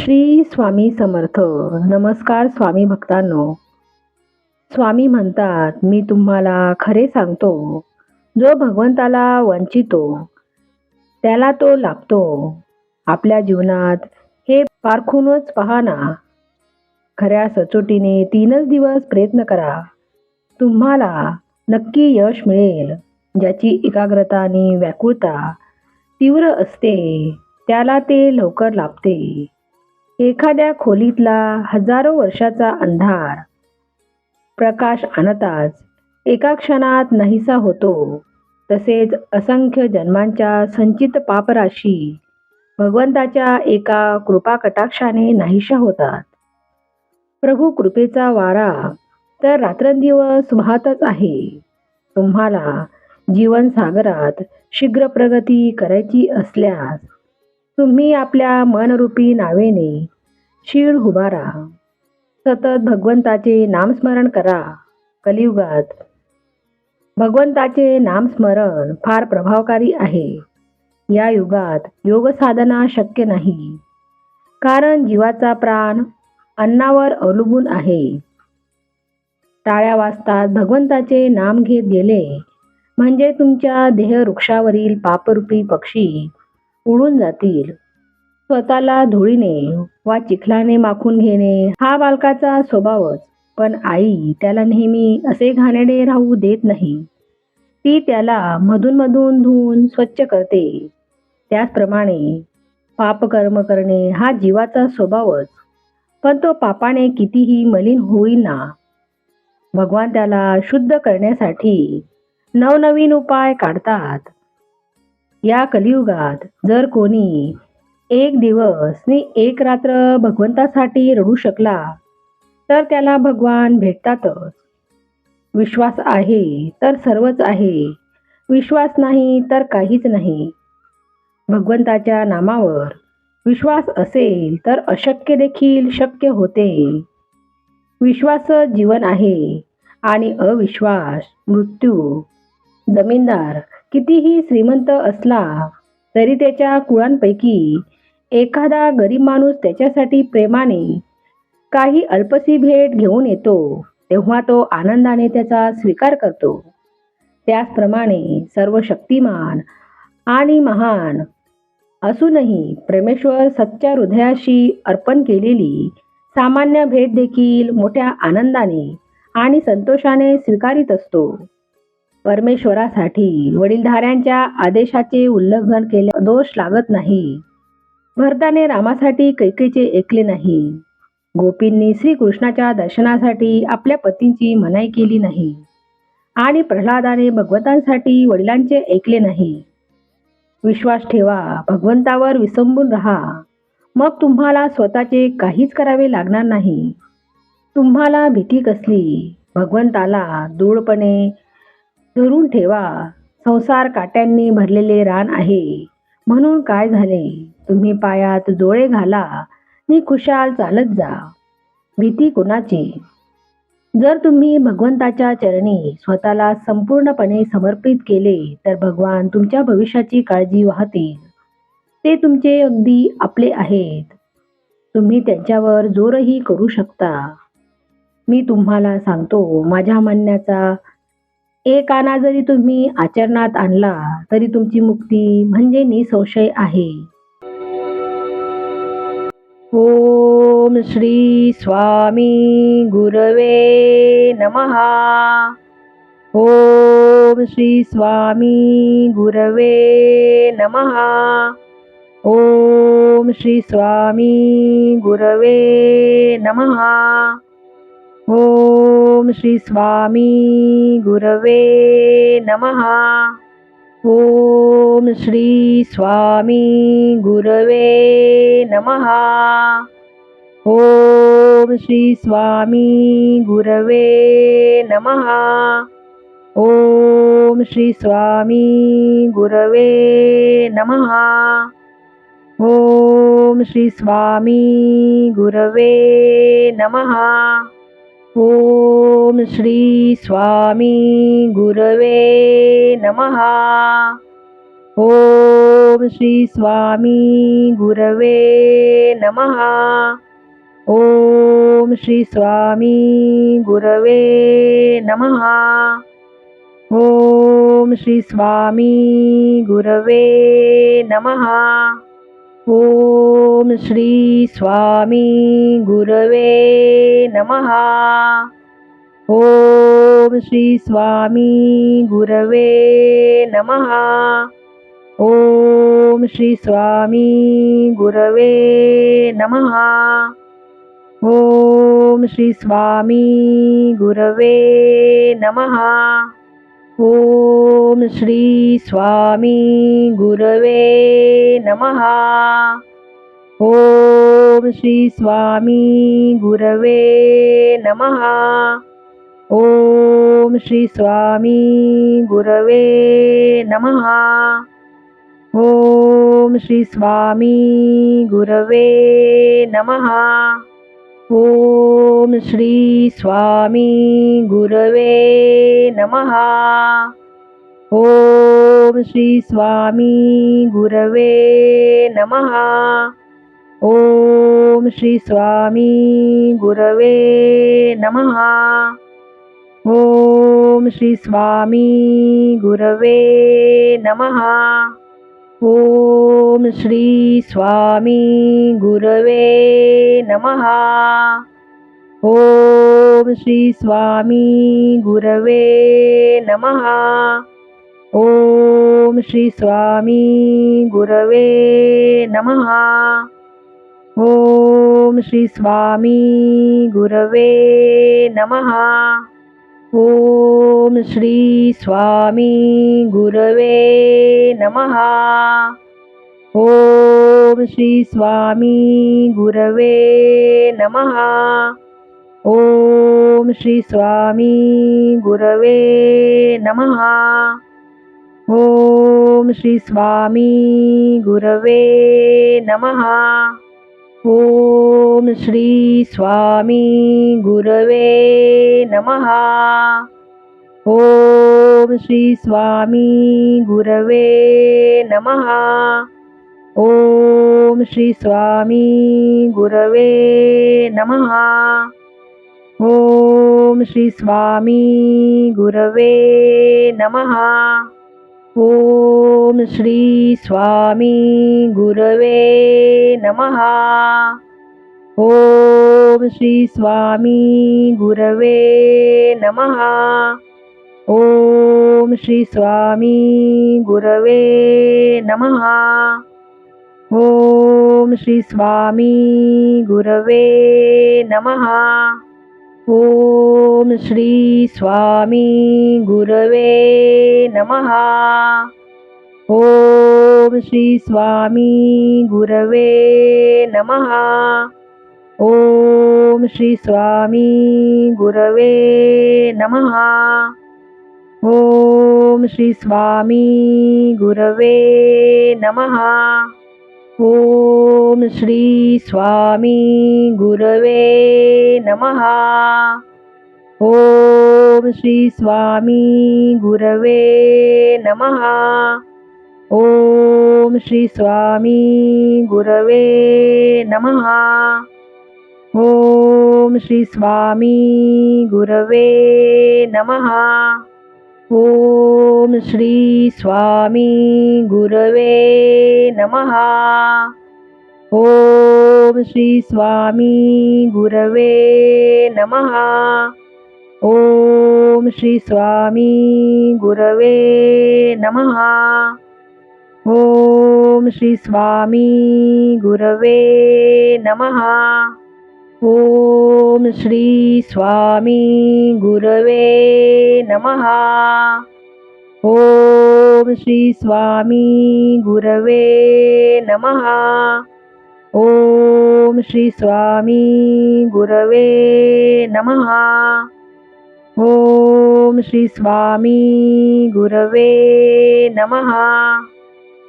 श्री स्वामी समर्थ. नमस्कार स्वामी भक्तांनो. स्वामी म्हणतात मी तुम्हाला खरे सांगतो जो भगवंताला वंचितो त्याला तो लाभतो. आपल्या जीवनात हे पारखूनच पहा ना. खऱ्या सचोटीने तीनच दिवस प्रयत्न करा. तुम्हाला नक्की यश मिळेल. ज्याची एकाग्रता आणि व्याकुळता तीव्र असते त्याला ते लवकर लाभते. एखाद्या खोलीतला हजारो वर्षाचा अंधार. प्रकाश आणताच एका क्षणात नाहीसा होतो. तसेच असंख्य जन्मांच्या संचित पापराशी भगवंताच्या एका कृपाकटाक्षाने नाहीशा होतात. प्रभू कृपेचा वारा तर रात्रंदिवस वाहतच आहे. तुम्हाला जीवन सागरात शीघ्र प्रगती करायची असल्यास तुम्ही आपल्या मनरूपी नावेने शीळ उभारा सतत भगवंताचे नामस्मरण करा कलियुगात. भगवंताचे नामस्मरण फार प्रभावकारी आहे. या युगात योग साधना शक्य नाही. कारण जीवाचा प्राण अन्नावर अवलंबून आहे. टाळ्या वाजतात भगवंताचे नाम घेत गेले. म्हणजे तुमच्या देहवृक्षावरील पापरूपी पक्षी उडून जातील. स्वतःला धुळीने वा चिखलाने माखून घेणे हा बालकाचा स्वभावच. पण आई त्याला नेहमी असे घाणेडे राहू देत नाही. ती त्याला मधून मधून धुवून स्वच्छ करते. त्याचप्रमाणे पापकर्म करणे हा जीवाचा स्वभावच. पण तो पापाने कितीही मलिन होईना. भगवान त्याला शुद्ध करण्यासाठी नवनवीन उपाय काढतात. या कलियुगात जर कोणी एक दिवस नि एक रात्र भगवंतासाठी रडू शकला तर त्याला भगवान भेटतातच. विश्वास आहे तर सर्वच आहे. विश्वास नाही तर काहीच नाही. भगवंताच्या नामावर विश्वास असेल तर अशक्य देखील शक्य होते. विश्वास जीवन आहे आणि अविश्वास मृत्यू जमीनदार कितीही श्रीमंत असला तरी त्याच्या कुळांपैकी एखादा गरीब माणूस त्याच्यासाठी प्रेमाने काही अल्पसी भेट घेऊन येतो तेव्हा तो आनंदाने त्याचा स्वीकार करतो. त्याचप्रमाणे सर्व शक्तिमान आणि महान असूनही प्रेमेश्वर सच्च्या हृदयाशी अर्पण केलेली सामान्य भेट देखील मोठ्या आनंदाने आणि संतोषाने स्वीकारित असतो. परमेश्वरासाठी. वडीलधाऱ्यांच्या आदेशाचे उल्लंघन केले दोष लागत नाही. भरताने रामासाठी कैकेचे ऐकले नाही. गोपींनी श्रीकृष्णाच्या दर्शनासाठी आपल्या पतींची मनाई केली नाही. आणि प्रल्हादाने भगवंतांसाठी वडिलांचे ऐकले नाही. विश्वास ठेवा भगवंतावर विसंबून राहा. मग तुम्हाला स्वतःचे काहीच करावे लागणार नाही. तुम्हाला भीती कसली? भगवंताला दूळपणे धरून ठेवा. संसार काट्यांनी भरलेले रान आहे. म्हणून काय झाले? तुम्ही पायात जोळे घाला. नि खुशाल चालत जा. भीती कुणाची? जर तुम्ही भगवंताच्या चरणी स्वतःला संपूर्णपणे समर्पित केले तर भगवान तुमच्या भविष्याची काळजी वाहतील. ते तुमचे अगदी आपले आहेत. तुम्ही त्यांच्यावर जोरही करू शकता. मी तुम्हाला सांगतो माझ्या म्हणण्याचा एक आना जरी तुम्ही आचरणात आणला तरी तुमची मुक्ती म्हणजे निसंशय आहे. ओम श्री स्वामी गुरवे नमहा ओम श्री स्वामी गुरवे नमहा ओम श्री स्वामी गुरवे नमहा ओम श्री स्वामी गुरवे नमहा ओम श्री स्वामी गुरवे नमहा ओम श्री स्वामी गुरवे नमहा ओम श्री स्वामी गुरवे नमहा ओम श्री स्वामी गुरवे नमहा ओम श्री स्वामी गुरवे नमहा ओम श्री स्वामी गुरवे नमहा नमः। ओम श्री स्वामी गुरवे नमः। ओम श्री स्वामी गुरवे नमः। ओम श्री स्वामी गुरवे नमः। ओम श्री स्वामी गुरवे नमः। ओम श्री स्वामी गुरवे नमः। ओम श्री स्वामी गुरवे नमः। ओम श्री स्वामी गुरवे नमः। ओम श्री स्वामी गुरवे नमः। ओम श्री स्वामी गुरवे नमः। ओम श्री स्वामी गुरवे नमः। ओम श्री स्वामी गुरवे नमः। ओम श्री स्वामी गुरवे नमः। ओम श्री स्वामी गुरवे नमः। ओम श्री स्वामी गुरवे नमः। ओम श्री स्वामी गुरवे नमः। ओम श्री स्वामी गुरवे नमः। ओम श्री स्वामी गुरवे नमः। ओम श्री स्वामी गुरवे नमः। ओम श्री स्वामी गुरवे नमः। ओम श्री स्वामी गुरवे नमः। ओम श्री स्वामी गुरवे नमः। ओम श्री स्वामी गुरवे नमः। ओम श्री स्वामी गुरवे नमः। ओम श्री स्वामी गुरवे नमः। ओम श्री स्वामी गुरवे नमः। ओम श्री स्वामी गुरवे नमः। ओम श्री स्वामी गुरवे नमः। ओम श्री स्वामी गुरवे नमः। ओम श्री स्वामी गुरवे नमः। ओम श्री स्वामी गुरवे नमः। ओम श्री स्वामी गुरवे नमः। ओम श्री स्वामी गुरवे नमः। ओम श्री स्वामी गुरवे नमः। ओम श्री स्वामी गुरवे नमः। ओम श्री स्वामी गुरवे नमः। ओम श्री स्वामी गुरवे नमः। ओम श्री स्वामी गुरवे नमः। ओम श्री स्वामी गुरवे नमः। ओम श्री स्वामी गुरवे नमः। ओम श्री स्वामी गुरवे नमः। ओम श्री स्वामी गुरवे नमः। ओम श्री स्वामी गुरवे नमः। ॐ श्री स्वामी गुरवे नमः। ओम श्री स्वामी गुरवे नमः। ओम श्री स्वामी गुरवे नमः। ओम श्री स्वामी गुरवे नमः।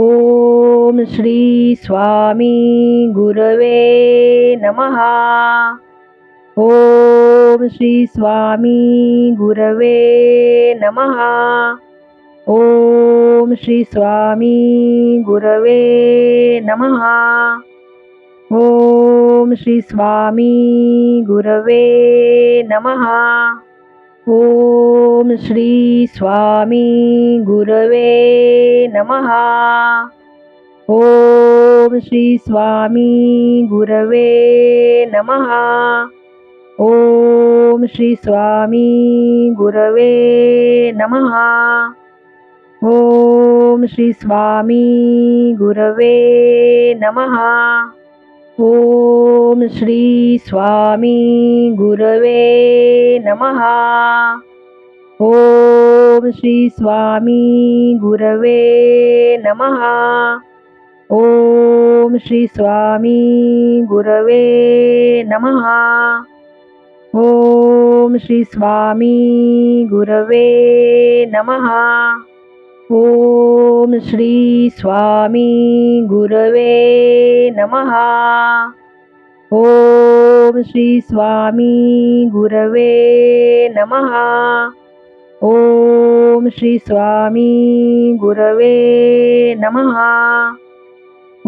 ओम श्री स्वामी गुरवे नमः। ओम श्री स्वामी गुरवे नमः। ओम श्री स्वामी गुरवे नमः। ओम श्री स्वामी गुरवे नमः। ओम श्री स्वामी गुरवे नमः। ओम श्री स्वामी गुरवे नमः। ओम श्री स्वामी गुरवे नमः। ओम श्री स्वामी गुरवे नमः। ओम श्री स्वामी गुरवे नमः। ओम श्री स्वामी गुरवे नमः। ओम श्री स्वामी गुरवे नमः। ओम श्री स्वामी गुरवे नमः। ओम श्री स्वामी गुरवे नमः। ओम श्री स्वामी गुरवे नमः। ओम श्री स्वामी गुरवे नमः।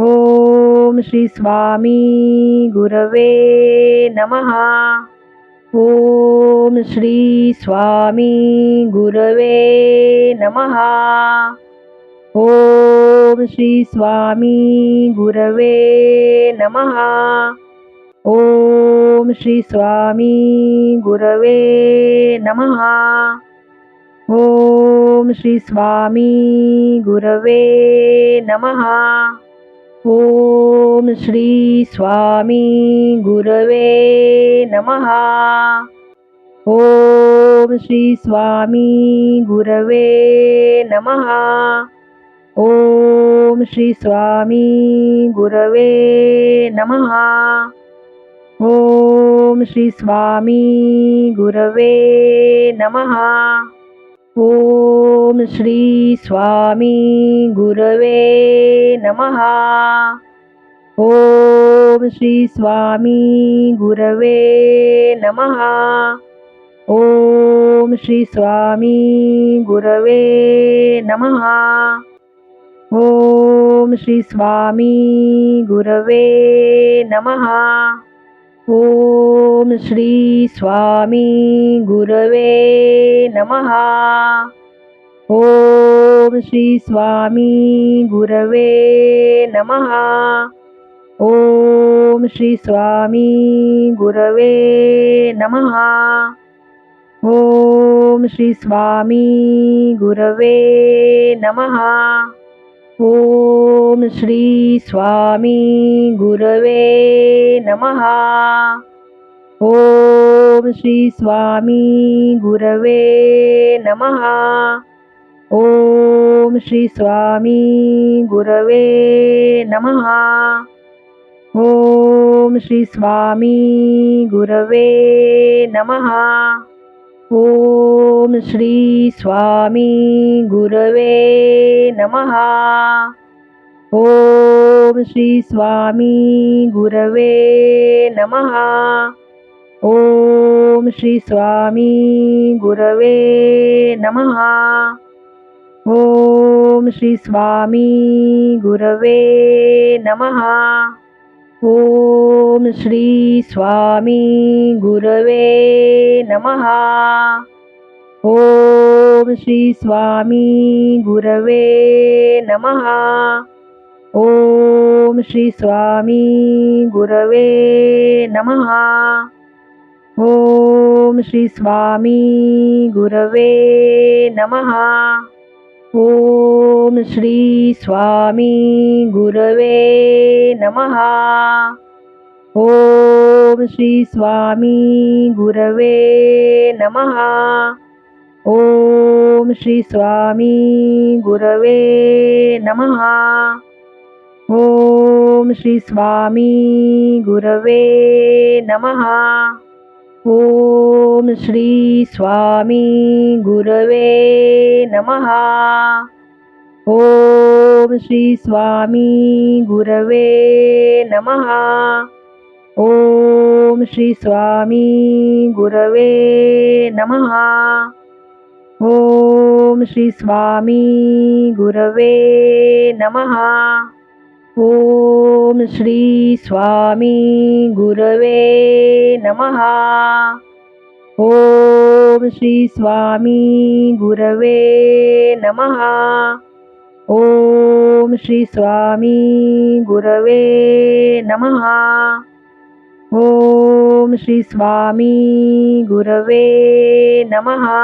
ओम श्री स्वामी गुरवे नमः। ओम श्री स्वामी गुरवे नमः। ओम श्री स्वामी गुरवे नमः। ओम श्री स्वामी गुरवे नमः। ओम श्री स्वामी गुरवे नमः। ओम श्री स्वामी गुरवे नमः। ओम श्री स्वामी गुरवे नमः। ओम श्री स्वामी गुरवे नमः। ओम श्री स्वामी गुरवे नमः। ओम श्री स्वामी गुरवे नमः। ओम श्री स्वामी गुरवे नमः। ओम श्री स्वामी गुरवे नमः। ओम श्री स्वामी गुरवे नमः। ओम श्री स्वामी गुरवे नमः। ओम श्री स्वामी गुरवे नमः। ओम श्री स्वामी गुरवे नमः। ओम श्री स्वामी गुरवे नमः। ओम श्री स्वामी गुरवे नमः। ओम श्री स्वामी गुरवे नमः। ओम श्री स्वामी गुरवे नमः। ओम श्री स्वामी गुरवे नमः। ओम श्री स्वामी गुरवे नमः। ओम श्री स्वामी गुरवे नमः। ओम श्री स्वामी गुरवे नमः। ओम श्री स्वामी गुरवे नमः। ओम श्री स्वामी गुरवे नमः। ओम श्री स्वामी गुरवे नमः। ओम श्री स्वामी गुरवे नमः। ओम श्री स्वामी गुरवे नमः। ओम श्री स्वामी गुरवे नमः। ओम श्री स्वामी गुरवे नमः। ओम श्री स्वामी गुरवे नमः। ओम श्री स्वामी गुरवे नमः। ओम श्री स्वामी गुरवे नमः। ओम श्री स्वामी गुरवे नमः। ओम श्री स्वामी गुरवे नमः। ओम श्री स्वामी गुरवे नमः। ओम श्री स्वामी गुरवे नमहा ओम श्री स्वामी गुरवे नमहा ओम श्री स्वामी गुरवे नमहा ओम श्री स्वामी गुरवे नमहा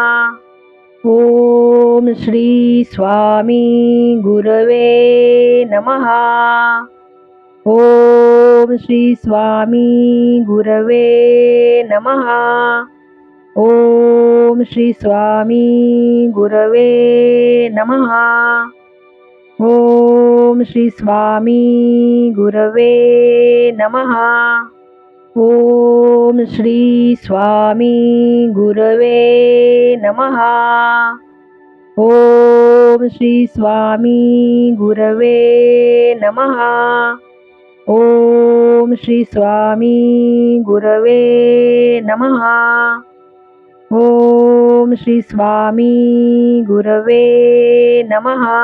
ओम श्री स्वामी गुरवे नमहा ओम श्री स्वामी गुरवे नमहा ओम श्री स्वामी गुरवे नमहा ओम श्री स्वामी गुरवे नमहा ओम श्री स्वामी गुरवे नमहा ओम श्री स्वामी गुरवे नमहा ओम श्री स्वामी गुरवे नमहा ओम श्री स्वामी गुरवे नमहा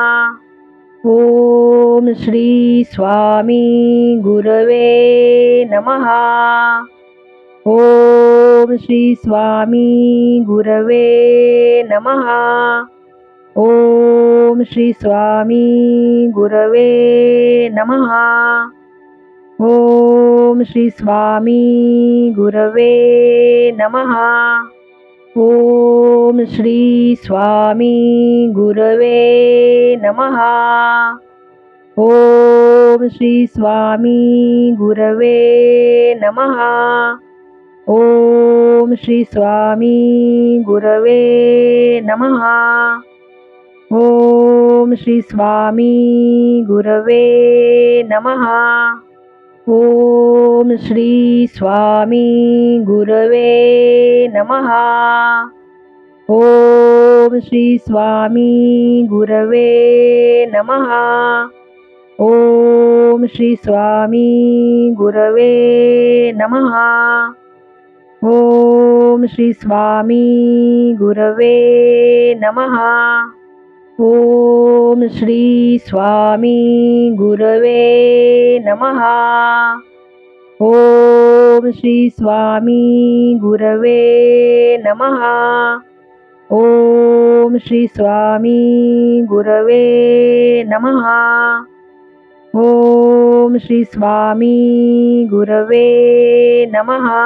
ओम श्री स्वामी गुरवे नमहा ओम श्री स्वामी गुरवे नमहा ओम श्री स्वामी गुरवे नमहा ओम श्री स्वामी गुरवे नमहा ओम श्री स्वामी गुरवे नमहा ओम श्री स्वामी गुरवे नमहा ओम श्री स्वामी गुरवे नमहा ओम श्री स्वामी गुरवे नमहा ओम श्री स्वामी गुरवे नमहा ओम श्री स्वामी गुरवे नमहा ओम श्री स्वामी गुरवे नमहा ओम श्री स्वामी गुरवे नमहा ओम श्री स्वामी गुरवे नमहा ओम श्री स्वामी गुरवे नमहा ओम श्री स्वामी गुरवे नमहा ओम श्री स्वामी गुरवे नमहा